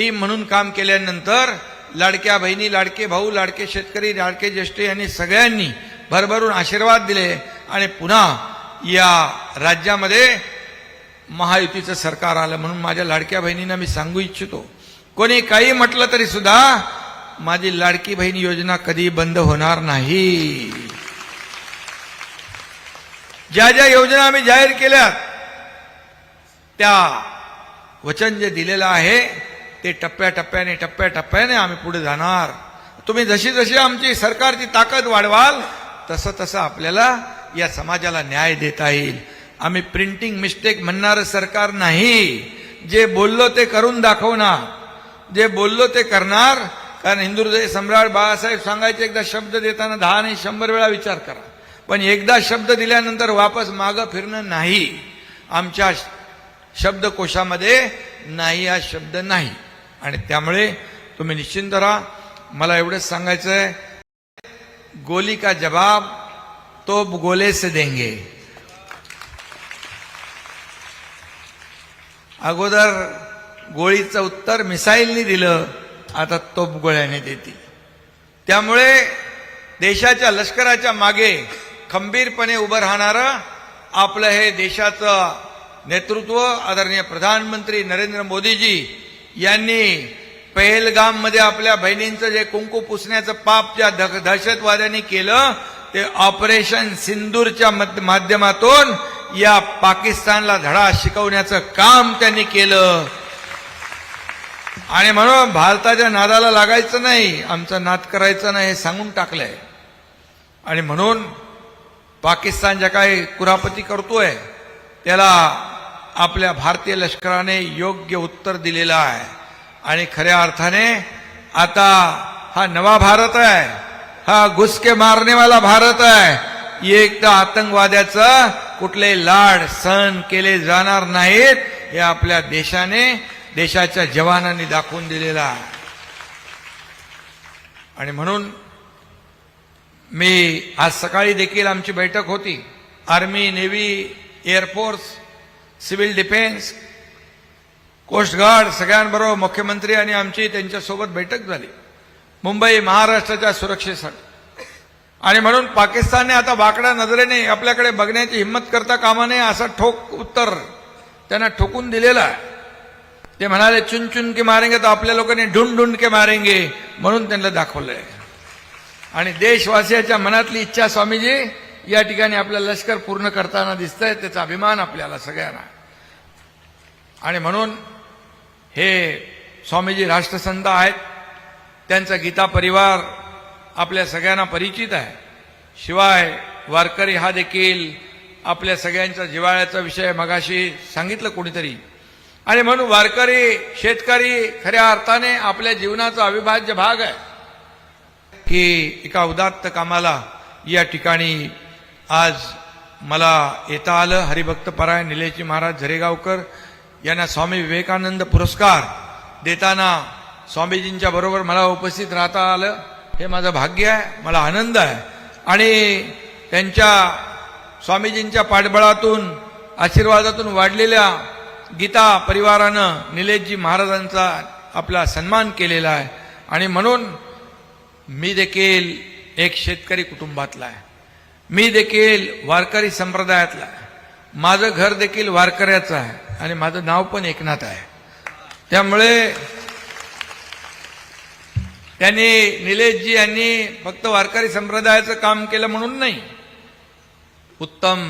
Team म्हणून काम केल्यानंतर लाडक्या बहिणी लाडके भाऊ लाडके शेतकरी लाडके ज्येष्ठ यांनी सगळ्यांनी भरभरून आशीर्वाद दिले आणि पुन्हा या राज्यामध्ये महायुतीचं सरकार आलं म्हणून माझ्या लाडक्या बहिणींना मी सांगू इच्छितो. कोणी काही म्हटलं तरी सुद्धा माझी लाडकी बहीण योजना कधी बंद होणार नाही. ज्या ज्या योजना आम्ही जाहीर केल्या त्या वचन जे दिलेलं आहे ते टप्प्याटप्प्याने टप्प्याटप्प्याने आम्ही पुढे जाणार. तुम्ही जशी जशी आमची सरकारची ताकद वाढवाल तसं तसं आपल्याला या समाजाला न्याय देता येईल. आम्ही प्रिंटिंग मिस्टेक म्हणणारं सरकार नाही. जे बोललो ते करून दाखवणार जे बोललो ते करणार कारण हिंदुहृदय सम्राट बाळासाहेब सांगायचे एकदा शब्द देताना दहा नाही शंभर वेळा विचार करा. पण एकदा शब्द दिल्यानंतर वापस मागं फिरणं नाही. आमच्या शब्दकोशामध्ये नाही हा शब्द नाही. आणि त्यामुळे तुम्ही निश्चिंत राहा. मला एवढंच सांगायचं आहे गोली का जवाब तो गोले से देंगे. अगोदर गोळीचं उत्तर मिसाईलनी दिलं आता तोप गोळ्याने देतील. त्यामुळे देशाच्या लष्कराच्या मागे खंबीरपणे उभं राहणारं आपलं हे देशाचं नेतृत्व आदरणीय प्रधानमंत्री नरेंद्र मोदीजी यांनी पहलगाममध्ये आपल्या बहिणींचं जे कुंकू पुसण्याचं पाप ज्या दहशतवाद्यांनी केलं ते ऑपरेशन सिंदूरच्या माध्यमातून या पाकिस्तानला धडा शिकवण्याचं काम त्यांनी केलं. आणि म्हणून भारताच्या नादाला लागायचं नाही आमचा नाद करायचा नाही हे सांगून टाकलंय. आणि म्हणून पाकिस्तान ज्या काही कुरापती करतोय त्याला आपल्या भारतीय लष्कराने योग्य उत्तर दिलेलं आहे. आणि खऱ्या अर्थाने आता हा नवा भारत आहे. हा घुसके मारणेवाला भारत आहे. एकदा आतंकवाद्याचं कुठले लाड सहन केले जाणार नाहीत हे आपल्या देशाने देशाच्या जवानांनी दाखवून दिलेलं आहे. आणि म्हणून मी आज सकाळी देखील आमची बैठक होती. Army navy air force civil defence coast guard सगळ्यांबरोबर मुख्यमंत्री आणि आमची त्यांच्यासोबत बैठक झाली. मुंबई महाराष्ट्राच्या सुरक्षेसाठी. आणि म्हणून पाकिस्तानने आता वाकड्या नजरेने आपल्याकडे बघण्याची हिंमत करता कामा नये असं ठोक उत्तर त्यांना ठोकून दिलेलं आहे. ते म्हणाले चुन चुन के मारेंगे तर आपल्या लोकांनी ढुंड ढुंड के मारेंगे म्हणून त्यांना दाखवलंय. आणि देशवासियाच्या मनातली इच्छा स्वामीजी या ठिकाणी आपलं लष्कर पूर्ण करताना दिसतंय त्याचा अभिमान आपल्याला सगळ्यांना. आणि म्हणून हे स्वामीजी राष्ट्रसंत आहेत त्यांचा गीता परिवार आपल्या सगळ्यांना परिचित आहे. शिवाय वारकरी हा देखील आपल्या सगळ्यांच्या जिवाळ्याचा विषय मगाशी सांगितलं कोणीतरी. आणि म्हणून वारकरी शेतकरी खऱ्या अर्थाने आपल्या जीवनाचा अविभाज्य भाग आहे. की एका उदात्त कामाला या ठिकाणी आज मला येता आलं हरिभक्त परायण निलेजी महाराज झरेगावकर यांना स्वामी विवेकानंद पुरस्कार देताना स्वामीजींच्या बरोबर मला उपस्थित राहता आलं. हे माझं भाग्य आहे मला आनंद आहे. आणि त्यांच्या स्वामीजींच्या पाठबळातून आशीर्वादातून वाढलेल्या गीता परिवारानं निलेशजी महाराजांचा आपला सन्मान केलेला आहे. आणि म्हणून मी देखील एक शेतकरी कुटुंबातला आहे. मी देखील वारकरी संप्रदायातला माझं घर देखील वारकऱ्याचं आहे आणि माझं नाव पण एकनाथ आहे. त्यामुळे त्यांनी निलेशजी यांनी फक्त वारकरी संप्रदायाचं काम केलं म्हणून नाही उत्तम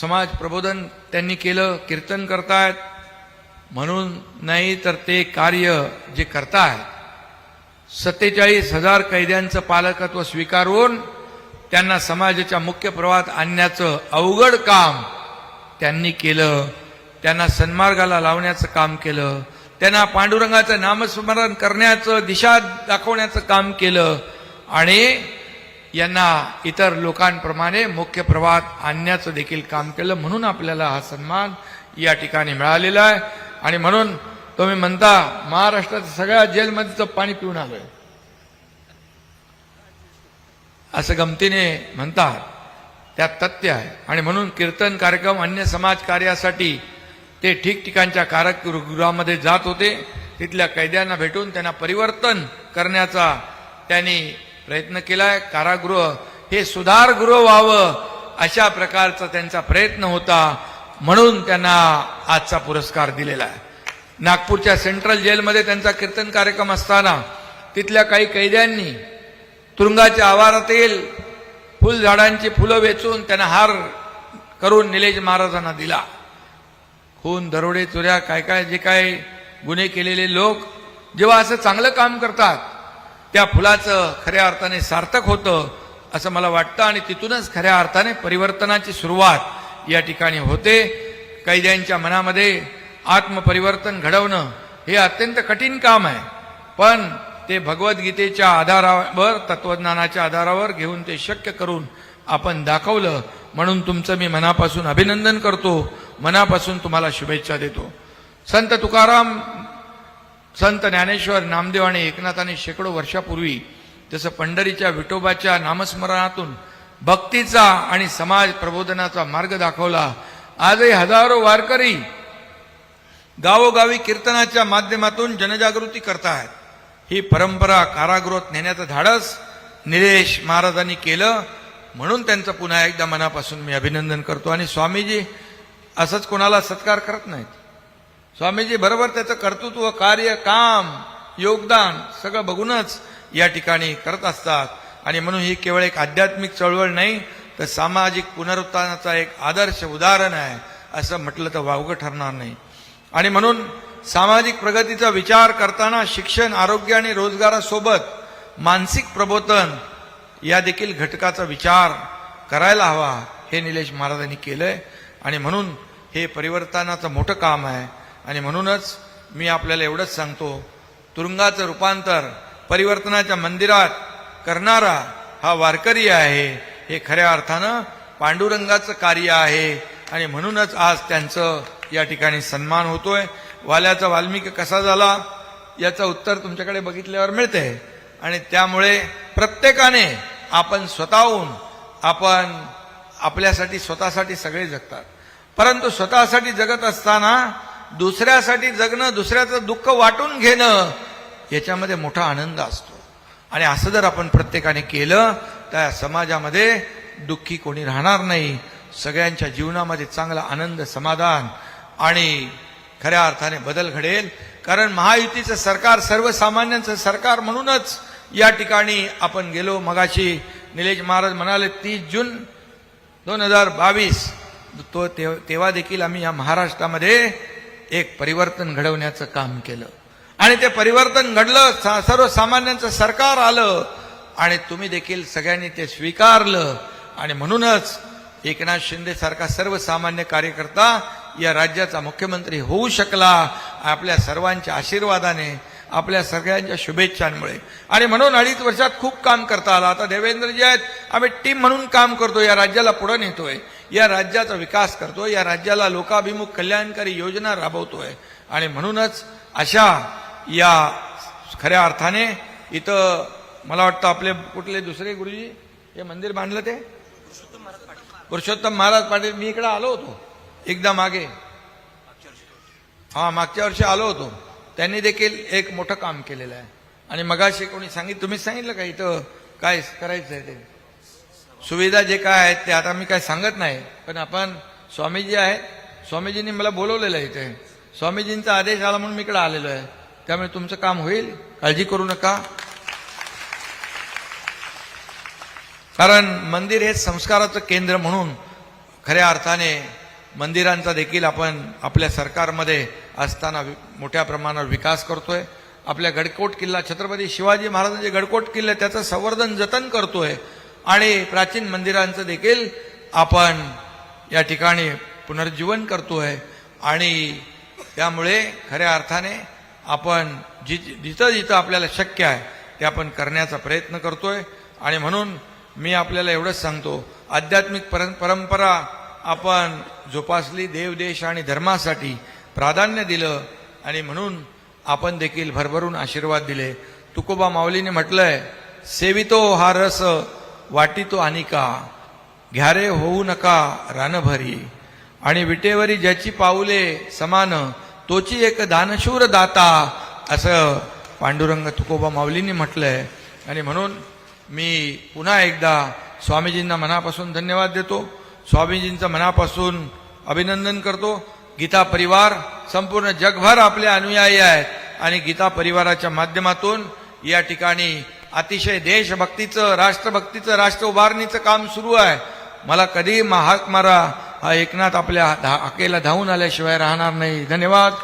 समाज प्रबोधन त्यांनी केलं कीर्तन करतायत. म्हणून नाही तर ते कार्य जे करतायत सत्तेचाळीस हजार कैद्यांचं पालकत्व स्वीकारून त्यांना समाजाच्या मुख्य प्रवाहात आणण्याचं अवघड काम त्यांनी केलं. त्यांना सन्मार्गाला लावण्याचं काम केलं. त्यांना पांडुरंगाचं नामस्मरण करण्याचं दिशा दाखवण्याचं काम केलं. आणि यांना इतर लोकांप्रमाणे मुख्य प्रवाहात आणण्याचं देखील काम केलं. म्हणून आपल्याला हा सन्मान या ठिकाणी मिळालेला आहे. आणि म्हणून तुम्ही म्हणता महाराष्ट्रात सगळ्या जेलमध्येचं पाणी पिऊन आलोय. असं गमतीने म्हणतात. त्यात तथ्य आहे. आणि म्हणून कीर्तन कार्यक्रम अन्य समाज कार्यासाठी ते ठिकठिकाणच्या कारागृहामध्ये जात होते. तिथल्या कैद्यांना भेटून त्यांना परिवर्तन करण्याचा त्यांनी प्रयत्न केलाय. कारागृह हे सुधारगृह व्हावं अशा प्रकारचा त्यांचा प्रयत्न होता म्हणून त्यांना आजचा पुरस्कार दिलेला आहे. नागपूरच्या सेंट्रल जेलमध्ये त्यांचा कीर्तन कार्यक्रम असताना तिथल्या काही कैद्यांनी तुरुंगाच्या आवारातील फुलझाडांची फुलं वेचून त्यांना हार करून निलेश महाराजांना दिला. खून दरोडे चोऱ्या काय काय जे काय गुन्हे केलेले लोक जेव्हा असं चांगलं काम करतात त्या फुलाचं खऱ्या अर्थाने सार्थक होतं असं मला वाटतं आणि तिथूनच खऱ्या अर्थाने परिवर्तनाची सुरुवात या ठिकाणी होते. कैद्यांच्या मनामध्ये आत्मपरिवर्तन घडवणं हे अत्यंत कठीण काम आहे. पण ते भगवद्गीतेच्या आधारावर तत्वज्ञानाच्या आधारावर घेऊन ते शक्य करून आपण दाखवलं. म्हणून तुमचं मी मनापासून अभिनंदन करतो. मनापासून तुम्हाला शुभेच्छा देतो. संत तुकाराम संत ज्ञानेश्वर नामदेव आणि एकनाथाने शेकडो वर्षापूर्वी जसं पंढरीच्या विठोबाच्या नामस्मरणातून भक्तीचा आणि समाज प्रबोधनाचा मार्ग दाखवला आजही हजारो वारकरी गावोगावी कीर्तनाच्या माध्यमातून जनजागृती करतायत ही परंपरा कारागृहात नेण्याचं धाडस निलेश महाराजांनी केलं. म्हणून त्यांचं पुन्हा एकदा मनापासून मी अभिनंदन करतो. आणि स्वामीजी असंच कोणाला सत्कार करत नाहीत. स्वामीजी बरोबर त्याचं कर्तृत्व कार्य काम योगदान सगळं बघूनच या ठिकाणी करत असतात. आणि म्हणून ही केवळ एक आध्यात्मिक चळवळ नाही तर सामाजिक पुनरुत्थानाचा एक आदर्श उदाहरण आहे असं म्हटलं तर वावगं ठरणार नाही. आणि म्हणून सामाजिक प्रगतीचा विचार करताना शिक्षण आरोग्य आणि रोजगारासोबत मानसिक प्रबोधन या देखील घटकाचा विचार करायला हवा हे निलेश महाराजांनी केलंय. आणि म्हणून हे परिवर्तनाचं मोठं काम आहे. आणि म्हणूनच मी आपल्याला एवढंच सांगतो तुरुंगाचं रूपांतर परिवर्तनाच्या मंदिरात करणारा हा वारकरी आहे हे खऱ्या अर्थानं पांडुरंगाचं कार्य आहे. आणि म्हणूनच आज त्यांचं या ठिकाणी सन्मान होतोय. वाल्याचा वाल्मिकी कसा झाला याचं उत्तर तुमच्याकडे बघितल्यावर मिळते. आणि त्यामुळे प्रत्येकाने आपण स्वतःहून आपण आपल्यासाठी स्वतःसाठी सगळे जगतात. परंतु स्वतःसाठी जगत असताना दुसऱ्यासाठी जगणं दुसऱ्याचं दुःख वाटून घेणं याच्यामध्ये मोठा आनंद असतो. आणि असं जर आपण प्रत्येकाने केलं तर समाजामध्ये दुःखी कोणी राहणार नाही. सगळ्यांच्या जीवनामध्ये चांगला आनंद समाधान आणि खऱ्या अर्थाने बदल घडेल. कारण महायुतीचं सरकार सर्वसामान्यांचं सरकार म्हणूनच या ठिकाणी आपण गेलो. मगाशी निलेश महाराज म्हणाले तीस जून दोन हजार बावीस तो तेव- तेव्हा देखील आम्ही या महाराष्ट्रामध्ये एक परिवर्तन घडवण्याचं काम केलं. आणि ते परिवर्तन घडलं सा- सर्वसामान्यांचं सरकार आलं आणि तुम्ही देखील सगळ्यांनी ते स्वीकारलं. आणि म्हणूनच एकनाथ शिंदे सारखा सर्वसामान्य कार्यकर्ता या राज्याचा मुख्यमंत्री होऊ शकला आपल्या सर्वांच्या आशीर्वादाने आपल्या सगळ्यांच्या शुभेच्छांमुळे. आणि म्हणून अडीच वर्षात खूप काम करता आलं. आता देवेंद्रजी आहेत. आम्ही टीम म्हणून काम करतो या राज्याला पुढे नेतोय. या राज्याचा विकास करतोय. या राज्याला लोकाभिमुख कल्याणकारी योजना राबवतोय. आणि म्हणूनच अशा या खऱ्या अर्थाने इथं मला वाटतं आपले कुठले दुसरे गुरुजी हे मंदिर बांधलं ते? पुरुषोत्तम महाराज पाटील. मी इकडे आलो होतो. एकदा मागे. हा मागच्या वर्षी आलो होतो. त्यांनी देखील एक मोठं काम केलेलं आहे. आणि मगाशी कोणी सांगितलं तुम्ही सांगितलं का इथं काय करायचं आहे ते? सुविधा जे काय आहेत ते आता मी काय सांगत नाही. पण आपण स्वामीजी आहेत. स्वामीजींनी मला बोलवलेलं आहे इथे. स्वामीजींचा आदेश आला म्हणून मी इकडे आलेलो आहे. त्यामुळे तुमचं काम होईल. काळजी करू नका. कारण मंदिर हे संस्काराचं केंद्र म्हणून खऱ्या अर्थाने मंदिरांचा देखील आपण आपल्या सरकारमध्ये असताना वि- मोठ्या प्रमाणावर विकास करतोय. आपल्या गडकोट किल्ला छत्रपती शिवाजी महाराजांचे गडकोट किल्ले त्याचं संवर्धन जतन करतोय. आणि प्राचीन मंदिरांचं देखील आपण या ठिकाणी पुनर्जीवन करतोय. आणि त्यामुळे खऱ्या अर्थाने आपण जि जिथं जिथं आपल्याला शक्य आहे ते आपण करण्याचा प्रयत्न करतोय. आणि म्हणून मी आपल्याला एवढंच सांगतो आध्यात्मिक पर परंपरा आपण जोपासली देव देश आणि धर्मासाठी प्राधान्य दिलं आणि म्हणून आपण देखील भरभरून आशीर्वाद दिले. तुकोबा माऊलीने म्हटलंय सेवितो हा रस वाटितो अनिका. घ्यारे होऊ नका रानभरी. आणि विटेवरी ज्याची पाऊले समान तोची एक दानशूर दाता. असं पांडुरंग तुकोबा माऊलींनी म्हटलं आहे आणि म्हणून मी पुन्हा एकदा स्वामीजींना मनापासून धन्यवाद देतो. स्वामीजींचं मनापासून अभिनंदन करतो. गीता परिवार संपूर्ण जगभर आपले अनुयायी आहेत आणि गीता परिवाराच्या माध्यमातून या ठिकाणी अतिशय देशभक्तीचं राष्ट्रभक्तीचं राष्ट्र उभारणीचं काम सुरू आहे. मला कधी महात्मारा हा एकनाथ आपल्या धा- हाकेला धावून आल्याशिवाय राहणार नाही. धन्यवाद.